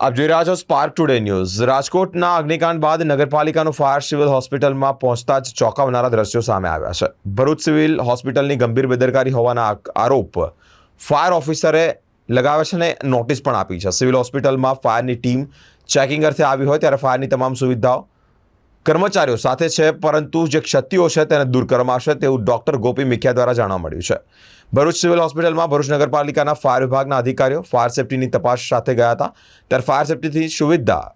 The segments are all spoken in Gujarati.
આપ જોઈ રહ્યા છો સ્પાર્ક ટુડે ન્યૂઝ રાજકોટના અગ્નિકાંડ બાદ નગરપાલિકાનું ફાયર સિવિલ હોસ્પિટલમાં પહોંચતા જ ચોંકાવનારા દ્રશ્યો સામે આવ્યા છે. ભરૂચ સિવિલ હોસ્પિટલની ગંભીર બેદરકારી હોવાના આરોપ ફાયર ઓફિસરે લગાવ્યા છે અને નોટિસ પણ આપી છે. સિવિલ હોસ્પિટલમાં ફાયરની ટીમ ચેકિંગ અર્થે આવી હોય ત્યારે ફાયરની તમામ સુવિધાઓ કર્મચારીઓ સાથે છે, પરંતુ જે ક્ષતિઓ છે તેને દૂર કરવામાં આવશે તેવું ડોક્ટર ગોપી મિખ્યા દ્વારા જાણવા મળ્યું છે. ભરૂચ સિવિલ હોસ્પિટલમાં ભરૂચ નગરપાલિકાના ફાયર વિભાગના અધિકારીઓ ફાયર સેફટીની તપાસ સાથે ગયા હતા. ત્યારે ફાયર સેફટીથી સુવિધા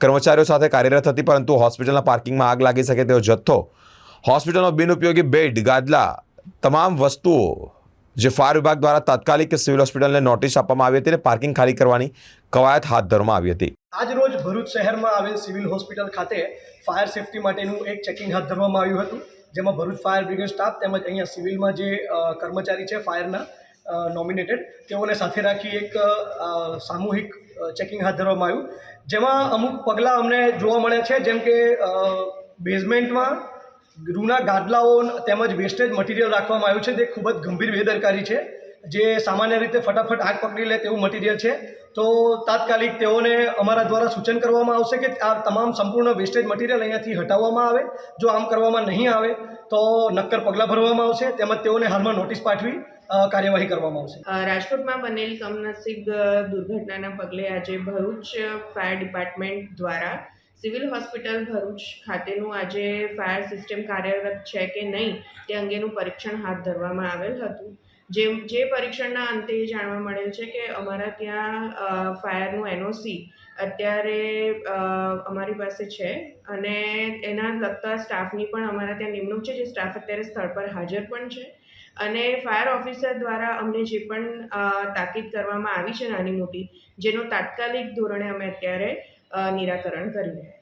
કર્મચારીઓ સાથે કાર્યરત હતી, પરંતુ હોસ્પિટલના પાર્કિંગમાં આગ લાગી શકે તેવો જથ્થો, હોસ્પિટલનો બિનઉપયોગી બેડ, ગાદલા, તમામ વસ્તુઓ જે ફાયર વિભાગ દ્વારા તાત્કાલિક સિવિલ હોસ્પિટલને નોટિસ આપવામાં આવી હતી અને પાર્કિંગ ખાલી કરવાની કવાયત હાથ ધરવામાં આવી હતી. આજ રોજ ભરૂચ શહેરમાં આવેલ સિવિલ હોસ્પિટલ ખાતે ફાયર સેફટી માટેનું એક ચેકિંગ હાથ ધરવામાં આવ્યું હતું, જેમાં ભરૂચ ફાયર બ્રિગેડ સ્ટાફ તેમજ અહીંયા સિવિલમાં જે કર્મચારી છે ફાયરના નોમિનેટેડ તેઓને સાથે રાખી એક સામૂહિક ચેકિંગ હાથ ધરવામાં આવ્યું. જેમાં અમુક પગલાં અમને જોવા મળ્યા છે, જેમ કે બેઝમેન્ટમાં રૂના ગાદલાઓ તેમજ વેસ્ટેજ મટીરિયલ રાખવામાં આવ્યું છે, તે ખૂબ જ ગંભીર બેદરકારી છે. જે સામાન્ય રીતે ફટાફટ આગ પકડી લે તેવું મટીરિયલ છે, તો તાત્કાલિક તેઓને અમારા દ્વારા સૂચન કરવામાં આવશે કે આ તમામ સંપૂર્ણ વેસ્ટેજ મટીરિયલ અહીંયાથી હટાવવામાં આવે, જો આમ કરવામાં નહીં આવે, તો નક્કર પગલાં ભરવામાં આવશે, તેમજ તેઓને હાલમાં નોટિસ પાઠવી કાર્યવાહી કરવામાં આવશે. રાજકોટમાં બનેલી કમનસીબ દુર્ઘટનાના પગલે આજે ભરૂચ ફાયર ડિપાર્ટમેન્ટ દ્વારા સિવિલ હોસ્પિટલ ભરૂચ ખાતેનું આજે ફાયર સિસ્ટમ કાર્યરત છે કે નહીં તે અંગેનું પરીક્ષણ હાથ ધરવામાં આવેલ હતું. જે જે પરીક્ષણના અંતે એ જાણવા મળેલ છે કે અમારા ત્યાં ફાયરનું એનઓસી અત્યારે અમારી પાસે છે અને એના લગતા સ્ટાફની પણ અમારા ત્યાં નિમણૂક છે, જે સ્ટાફ અત્યારે સ્થળ પર હાજર પણ છે. અને ફાયર ઓફિસર દ્વારા અમને જે પણ તાકીદ કરવામાં આવી છે નાની મોટી, જેનું તાત્કાલિક ધોરણે અમે અત્યારે નિરાકરણ કરી રહ્યા